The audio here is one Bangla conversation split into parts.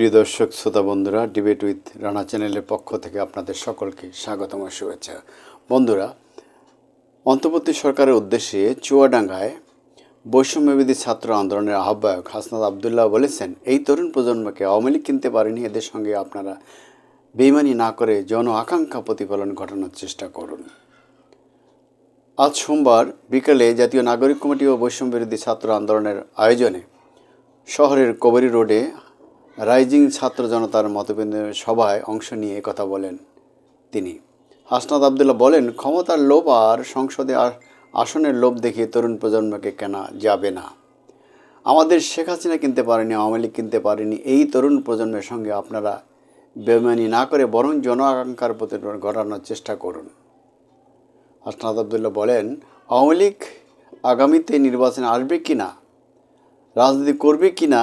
প্রিয় দর্শক, শ্রোতা বন্ধুরা ডিবেট উইথ রানা চ্যানেলের পক্ষ থেকে আপনাদের সকলকে স্বাগতম শুভেচ্ছা। বন্ধুরা, অন্তর্বর্তী সরকারের উদ্দেশ্যে চুয়াডাঙ্গায় বৈষম্যবিধি ছাত্র আন্দোলনের আহ্বায়ক হাসনাত আবদুল্লাহ বলেছেন, এই তরুণ প্রজন্মকে আওয়ামী লীগ কিনতে পারেনি, এদের সঙ্গে আপনারা বেইমানি না করে জন আকাঙ্ক্ষা প্রতিফলন ঘটানোর চেষ্টা করুন। আজ সোমবার বিকেলে জাতীয় নাগরিক কমিটি ও বৈষম্য বিরোধী ছাত্র আন্দোলনের আয়োজনে শহরের কবরী রোডে রাইজিং ছাত্র জনতার মতবিন্দের সভায় অংশ নিয়ে কথা বলেন তিনি। হাসনাত আবদুল্লাহ বলেন, ক্ষমতার লোভ আর সংসদে আসনের লোভ দেখিয়ে তরুণ প্রজন্মকে কেনা যাবে না। আমাদের শেখ হাসিনা কিনতে পারেনি, আওয়ামী লীগ কিনতে পারেনি, এই তরুণ প্রজন্মের সঙ্গে আপনারা বেমানি না করে বরং জন আকাঙ্ক্ষার প্রতিফলন ঘটানোর চেষ্টা করুন। হাসনাত আবদুল্লাহ বলেন, আওয়ামী লীগ আগামীতে নির্বাচনে আসবে কি না রাজনীতি করবে কি না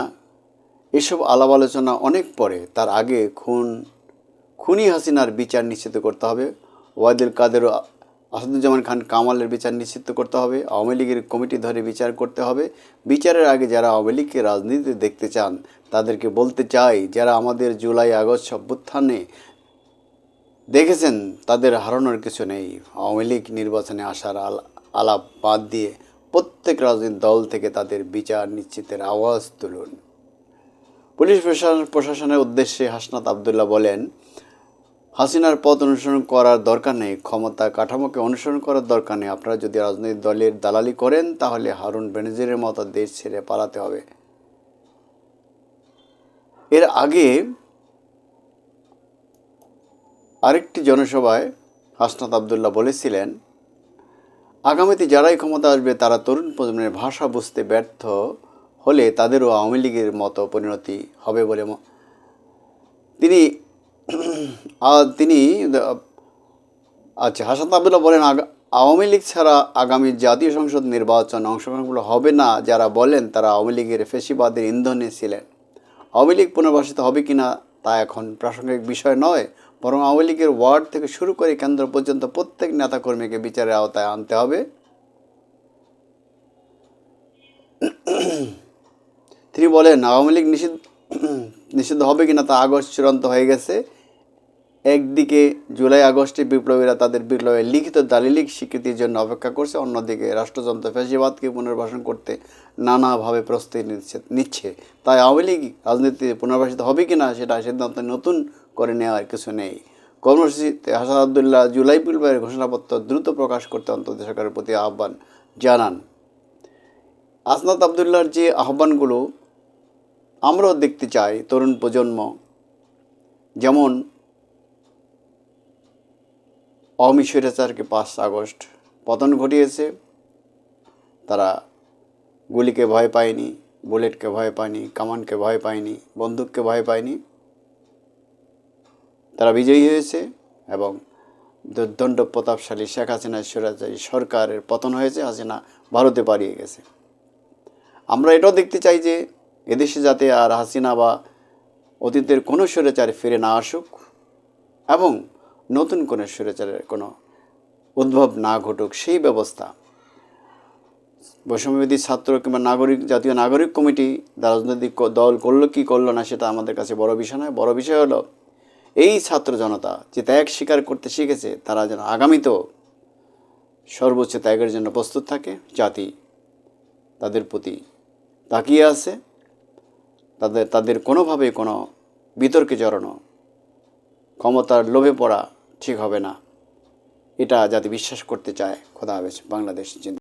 এসব আলাপ আলোচনা অনেক পরে, তার আগে খুন, খুনি হাসিনার বিচার নিশ্চিত করতে হবে। ওয়াইদুল কাদের আসাদুজ্জামান খান কামালের বিচার নিশ্চিত করতে হবে। আওয়ামী লীগের কমিটি ধরে বিচার করতে হবে। বিচারের আগে যারা আওয়ামী লীগকে রাজনীতিতে দেখতে চান, তাদেরকে বলতে চাই, যারা আমাদের জুলাই, আগস্ট অভ্যুত্থানে দেখেছেন, তাদের হারানোর কিছু নেই। আওয়ামী লীগ নির্বাচনে আসার আল, আলাপ বাদ দিয়ে প্রত্যেক রাজনৈতিক দল থেকে তাদের বিচার নিশ্চিতের আওয়াজ তুলুন। পুলিশ প্রশাসন প্রশাসনের উদ্দেশ্যে হাসনাত আবদুল্লাহ বলেন, হাসিনার পথ অনুসরণ করার দরকার নেই, ক্ষমতা কাঠামোকে অনুসরণ করার দরকার নেই। আপনারা যদি রাজনৈতিক দলের দালালি করেন, তাহলে হারুন বেনজিরের মতো দেশ ছেড়ে পালাতে হবে। এর আগে আরেকটি জনসভায় হাসনাত আবদুল্লাহ বলেছিলেন, আগামীতে যারাই ক্ষমতা আসবে, তারা তরুণ প্রজন্মের ভাষা বুঝতে ব্যর্থ হলে তাদেরও আওয়ামী লীগের মতো পরিণতি হবে বলে তিনি তিনি আচ্ছা হাসান আবদুল্লাহ বলেন আওয়ামী লীগ ছাড়া আগামী জাতীয় সংসদ নির্বাচন অংশগ্রহণগুলো হবে না। যারা বলেন তারা আওয়ামী লীগের ফেসিবাদের ইন্ধনে ছিলেন। আওয়ামী লীগ পুনর্বাসিত হবে কি না তা এখন প্রাসঙ্গিক বিষয় নয়, বরং আওয়ামী লীগের ওয়ার্ড থেকে শুরু করে কেন্দ্র পর্যন্ত প্রত্যেক নেতাকর্মীকে বিচারের আওতায় আনতে হবে। তিনি বলেন, আওয়ামী লীগ নিষিদ্ধ নিষিদ্ধ হবে কিনা তা আগস্ট চূড়ান্ত হয়ে গেছে। একদিকে জুলাই আগস্টে বিপ্লবীরা তাদের বিপ্লবের লিখিত দালিলিক স্বীকৃতির জন্য অপেক্ষা করছে, অন্যদিকে রাষ্ট্রযন্ত্র ফ্যাসিবাদকে পুনর্বাসন করতে নানাভাবে প্রস্তুতি নিচ্ছে নিচ্ছে। তাই আওয়ামী লীগ রাজনীতিতে পুনর্বাসিত হবে কি না সেটা সিদ্ধান্ত নতুন করে নেওয়ার কিছু নেই। কর্মসূচিতে হাসান আবদুল্লাহ জুলাই বিপ্লবের ঘোষণাপত্র দ্রুত প্রকাশ করতে অন্তর্দেশ সরকারের প্রতি আহ্বান জানান। আসনাত আবদুল্লাহর যে আহ্বানগুলো আমরাও দেখতে চাই তরুণ প্রজন্ম। যেমন আওয়ামী স্বৈরাচারকে পাঁচ আগস্ট পতন ঘটিয়েছে। তারা গুলিকে ভয় পায়নি, বুলেটকে ভয় পায়নি, কামানকে ভয় পায়নি, বন্দুককে ভয় পায়নি। তারা বিজয়ী হয়েছে এবং দুর্দণ্ড প্রতাপশালী শেখ হাসিনা স্বৈরাচারী সরকারের পতন হয়েছে, হাসিনা ভারতে পালিয়ে গেছে। আমরা এটাও দেখতে চাই যে এদেশে যাতে আর হাসিনা বা অতীতের কোনো স্বৈরাচার ফিরে না আসুক এবং নতুন কোনো স্বৈরাচারের কোনো উদ্ভব না ঘটুক, সেই ব্যবস্থা বৈষম্যবিধি ছাত্র কিংবা নাগরিক, জাতীয় নাগরিক কমিটি রাজনৈতিক দল করল কি করল না সেটা আমাদের কাছে বড় বিষয় নয়। বড় বিষয় হলো এই ছাত্র জনতা যে ত্যাগ স্বীকার করতে শিখেছে, তারা যেন আগামীতেও সর্বোচ্চ ত্যাগের জন্য প্রস্তুত থাকে। জাতি তাদের প্রতি তাকিয়ে আছে। তাদের তাদের কোনোভাবেই কোনো বিতর্কে জড়ানো, ক্ষমতার লোভে পড়া ঠিক হবে না এটা যাতে বিশ্বাস করতে চায় খোদা হাফেজ, বাংলাদেশ জিন্দাবাদ।